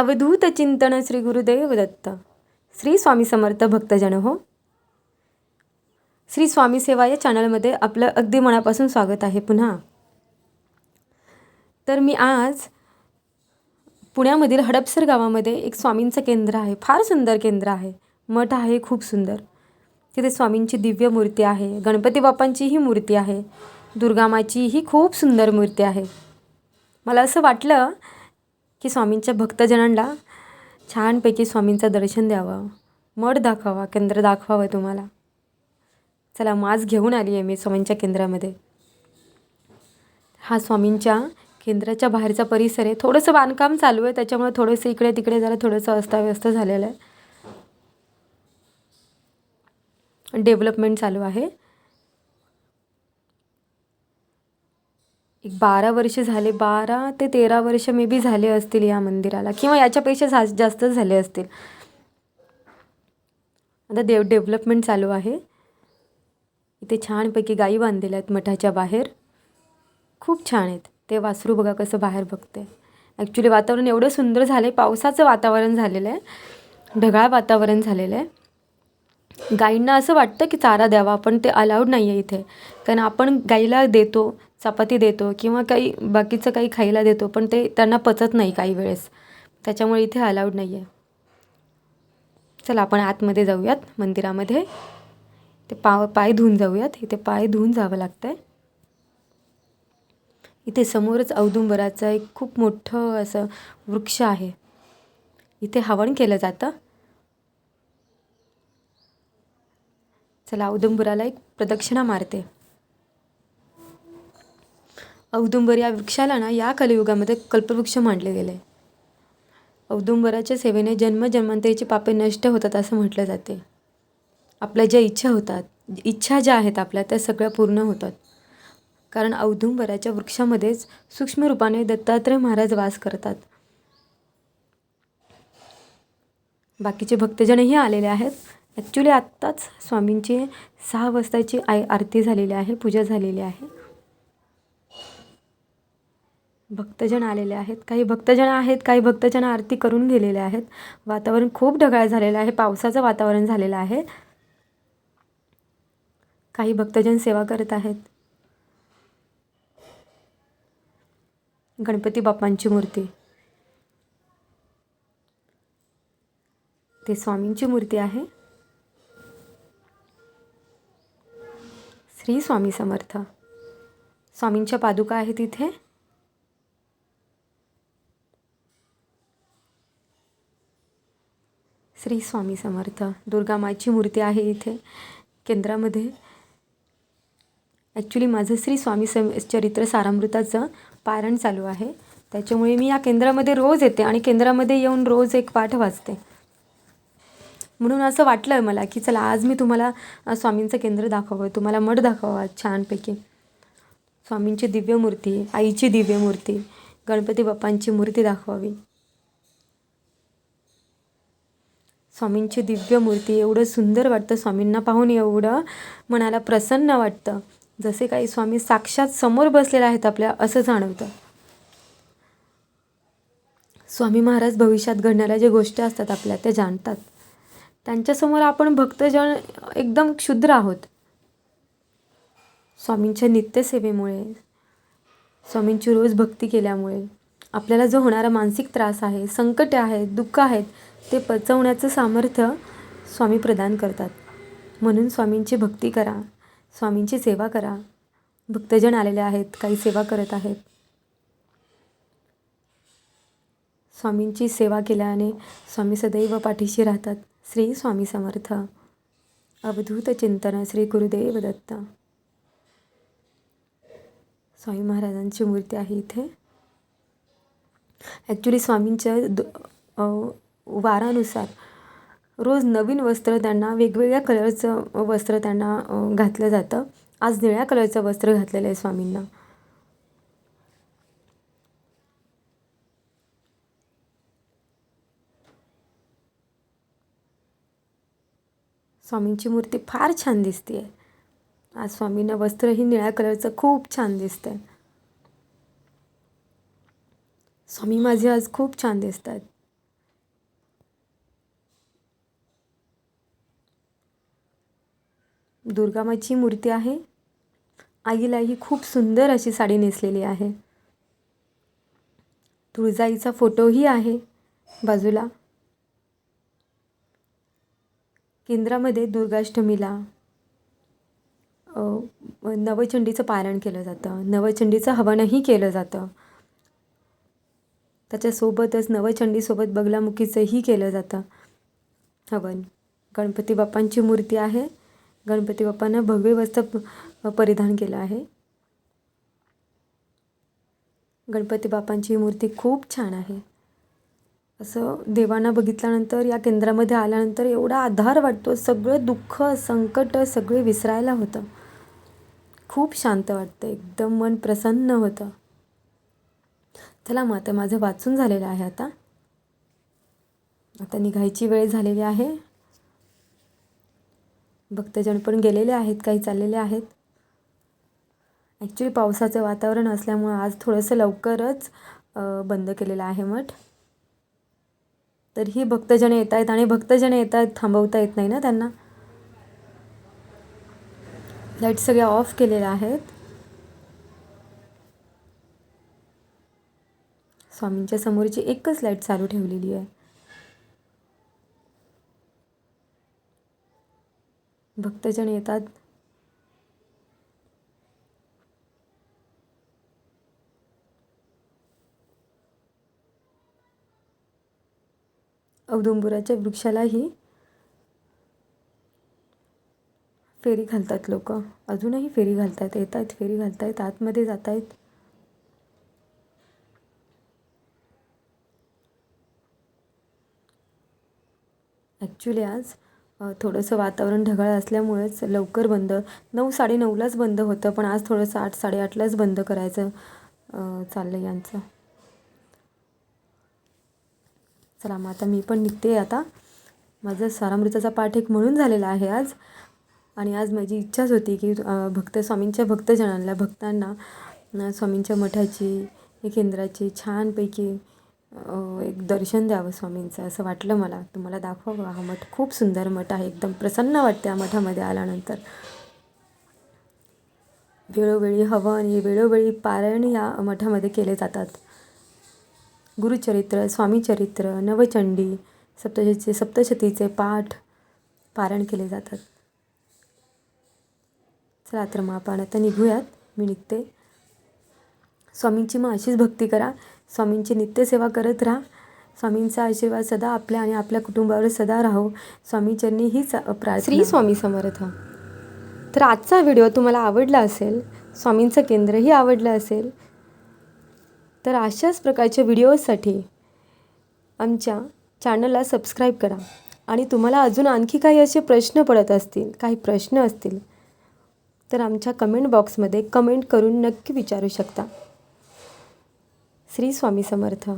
अवधूत चिंतन श्री गुरुदेव दत्त श्री स्वामी समर्थ भक्तजन हो. श्री स्वामी सेवा या चॅनलमध्ये आपलं अगदी मनापासून स्वागत आहे पुन्हा. तर मी आज पुण्यामधील हडपसर गावामध्ये एक स्वामींचं केंद्र आहे. फार सुंदर केंद्र आहे. मठ आहे खूप सुंदर. तिथे स्वामींची दिव्य मूर्ती आहे. गणपती बाप्पांचीही मूर्ती आहे. दुर्गामाचीही खूप सुंदर मूर्ती आहे. मला असं वाटलं की स्वामींच्या भक्तजनांना छानपैकी स्वामींचं दर्शन द्यावं. मठ दाखवा केंद्र दाखवावं तुम्हाला. चला माज घेऊन आली आहे मी स्वामींच्या केंद्रामध्ये. हा स्वामींच्या केंद्राच्या बाहेरचा परिसर आहे. थोडंसं बांधकाम चालू आहे त्याच्यामुळे थोडंसं इकडे तिकडे जरा थोडंसं अस्ताव्यस्त झालेलं आहे. डेव्हलपमेंट चालू आहे. एक बारा वर्ष झाले बारा ते तेरा वर्ष मे बी झाले असतील या मंदिराला किंवा याच्यापेक्षा जा जास्तच झाले असतील. आता देव डेव्हलपमेंट चालू आहे. इथे छानपैकी गायी बांधलेल्या आहेत मठाच्या बाहेर. खूप छान आहेत. ते वासरू बघा कसं बाहेर बघते ॲक्च्युली वातावरण एवढं सुंदर झालं आहे पावसाचं वातावरण झालेलं आहे. ढगाळ वातावरण झालेलं आहे. गाईंना असं वाटतं की चारा द्यावा पण ते अलाउड नाही आहे इथे. कारण आपण गाईला देतो चपाती देतो किंवा काही बाकीचं काही खायला देतो पण ते त्यांना पचत नाही काही वेळेस. त्याच्यामुळे इथे अलाउड नाही आहे चला आपण आतमध्ये जाऊयात मंदिरामध्ये. ते पा पाय धुवून जाऊयात. इथे पाय धुवून जावं लागतं आहे इथे समोरच औदुंबराचं एक खूप मोठं असं वृक्ष आहे. इथे हवन केलं जातं. चला औदुंबराला एक प्रदक्षिणा मारते. औदुंबर या वृक्षाला ना या कलियुगामध्ये कल्पवृक्ष मानले गेले. औदुंबराच्या सेवेने जन्मजन्मांतरीची पापे नष्ट होतात असं म्हटलं जाते. आपल्या ज्या इच्छा होतात इच्छा ज्या आहेत आपल्या त्या सगळ्या पूर्ण होतात. कारण औदुंबराच्या वृक्षामध्येच सूक्ष्म रूपाने दत्तात्रय महाराज वास करतात. बाकीचे भक्तजनही आलेले आहेत. ॲक्च्युली आत्ताच स्वामींची सहा वाजताची आय आरती झालेली आहे पूजा झालेली आहे. भक्तजन आलेले आहेत. काही भक्तजन आहेत काही भक्तजन आरती करून गेलेले आहेत. वातावरण खूप ढगाळ झालेलं आहे. पावसाचं वातावरण झालेलं आहे. काही भक्तजन सेवा करत आहेत. गणपती बाप्पांची मूर्ती. ते स्वामींची मूर्ती आहे. श्री स्वामी समर्थ. स्वामींच्या पादुका आहेत इथे. श्री स्वामी समर्थ. दुर्गामाची मूर्ती आहे इथे केंद्रामध्ये. ॲक्च्युली माझं श्री स्वामी सम चरित्र सारामृताचं पारण चालू आहे. त्याच्यामुळे मी या केंद्रामध्ये रोज येते आणि केंद्रामध्ये येऊन रोज एक पाठ वाचते. म्हणून असं वाटलं मला की चला आज मी तुम्हाला स्वामींचं केंद्र दाखवावं तुम्हाला मठ दाखवावा छानपैकी. स्वामींची दिव्य मूर्ती आईची दिव्य मूर्ती गणपती बाप्पांची मूर्ती दाखवावी. स्वामींची दिव्य मूर्ती. एवढं सुंदर वाटतं स्वामींना पाहून एवढं मनाला प्रसन्न वाटतं. जसे काही स्वामी साक्षात समोर बसलेले आहेत आपल्या असं जाणवतं. स्वामी महाराज भविष्यात घडणाऱ्या ज्या गोष्टी असतात आपल्या त्या जाणतात. त्यांच्यासमोर आपण भक्तजन एकदम क्षुद्र आहोत. स्वामींच्या नित्यसेवेमुळे स्वामींची रोज भक्ती केल्यामुळे आपल्याला जो होणारा मानसिक त्रास आहे संकटे आहेत दुःख आहेत ते पचवण्याचं सामर्थ्य स्वामी प्रदान करतात. म्हणून स्वामींची भक्ती करा स्वामींची सेवा करा. भक्तजन आलेले आहेत काही सेवा करत आहेत. स्वामींची सेवा केल्याने स्वामी सदैव पाठीशी राहतात. श्री स्वामी समर्थ. अवधूत चिंतन श्री गुरुदेव दत्त. स्वामी महाराजांची मूर्ती आहे इथे. ॲक्च्युली स्वामींच्या वारानुसार. रोज नवीन वस्त्र त्यांना वेगवेगळ्या कलरचं वस्त्र त्यांना घातलं जातं. आज निळ्या कलरचं वस्त्र घातलेलं आहे स्वामींना. स्वामींची मूर्ती फार छान दिसते आहे आज स्वामींना वस्त्रही निळ्या कलरचं खूप छान दिसतं आहे स्वामी माझे आज खूप छान दिसत आहेत दुर्गामाची मूर्ती आहे. आईला ही खूप सुंदर अशी साडी नेसलेली आहे. तुळजाईचा फोटोही आहे बाजूला. केंद्रामध्ये दुर्गाष्टमीला नवचंडीचं पारायण केलं जातं. नवचंडीचं हवनही केलं जातं. त्याच्यासोबतच नवचंडीसोबत बगलामुखीचंही केलं जातं. हवन गणपती बाप्पांची मूर्ती आहे. गणपती बाप्पांना भगवे वस्त्र परिधान केलं आहे. गणपती बाप्पांची मूर्ती खूप छान आहे. असं देवांना बघितल्यानंतर या केंद्रामध्ये आल्यानंतर एवढा आधार वाटतो सगळं दुःख संकट सगळे विसरायला होतं. खूप शांत वाटतं एकदम मन प्रसन्न होतं. चला मग आता माझं वाचून झालेलं आहे आता. आता निघायची वेळ झालेली आहे. भक्तजन पण गेलेले आहेत काही चाललेले आहेत. ॲक्च्युली पावसाचं वातावरण असल्यामुळं आज थोडंसं लवकरच बंद केलेलं आहे मठ. तरीही भक्तजन येत आहेत आणि भक्तजन येत आहेत थांबवता येत नाही ना त्यांना? लाइट सगळ्या ऑफ केलेल्या आहेत. स्वामींच्या समोरची एकच लाइट चालू ठेवलेली आहे. भक्तजन येतात. औदुंबुराच्या वृक्षालाही फेरी घालतात लोक. अजूनही फेरी घालतात येत आहेत फेरी घालत आहेत आतमध्ये जात आहेत ॲक्च्युली आज थोडंसं वातावरण ढगाळ असल्यामुळेच लवकर बंद. नऊ साडेनऊलाच बंद होतं पण आज थोडंसं आठ साडेआठलाच बंद करायचं चाललं आहे यांचं. चला मग आता मी पण निघते आता. माझं सारामृताचा पाठ एक म्हणून झालेला आहे आज. आणि आज माझी इच्छाच होती की भक्त स्वामींच्या भक्तजनांना भक्तांना स्वामींच्या मठाची केंद्राची छानपैकी एक दर्शन द्यावं स्वामींचं असं वाटलं मला. तुम्हाला दाखवावं हा मठ खूप सुंदर मठ आहे एकदम प्रसन्न वाटते या मठामध्ये आल्यानंतर. वेळोवेळी हवन हे वेळोवेळी पारायण या मठामध्ये केले जातात. गुरुचरित्र स्वामीचरित्र नवचंडी सप्तशतीचे सप्तशतीचे पाठ पारायण केले जातात. चला तर मग आपण आता निघूयात. मी निघते. स्वामींची मग अशीच भक्ती करा. स्वामींची नित्यसेवा करत राहा. स्वामींचा आशीर्वाद सदा आपल्या आणि आपल्या कुटुंबावर सदा राहो. स्वामीचरणी हीच प्रार्थना. श्री स्वामी समर्थ. तर आजचा व्हिडिओ तुम्हाला आवडला असेल स्वामींचं केंद्रही आवडलं असेल तर अशाच प्रकारच्या व्हिडिओसाठी आमच्या चॅनलला सबस्क्राईब करा. आणि तुम्हाला अजून आणखी काही असे प्रश्न पडत असतील काही प्रश्न असतील तर आमच्या कमेंट बॉक्समध्ये कमेंट करून नक्की विचारू शकता. श्री स्वामी समर्थ.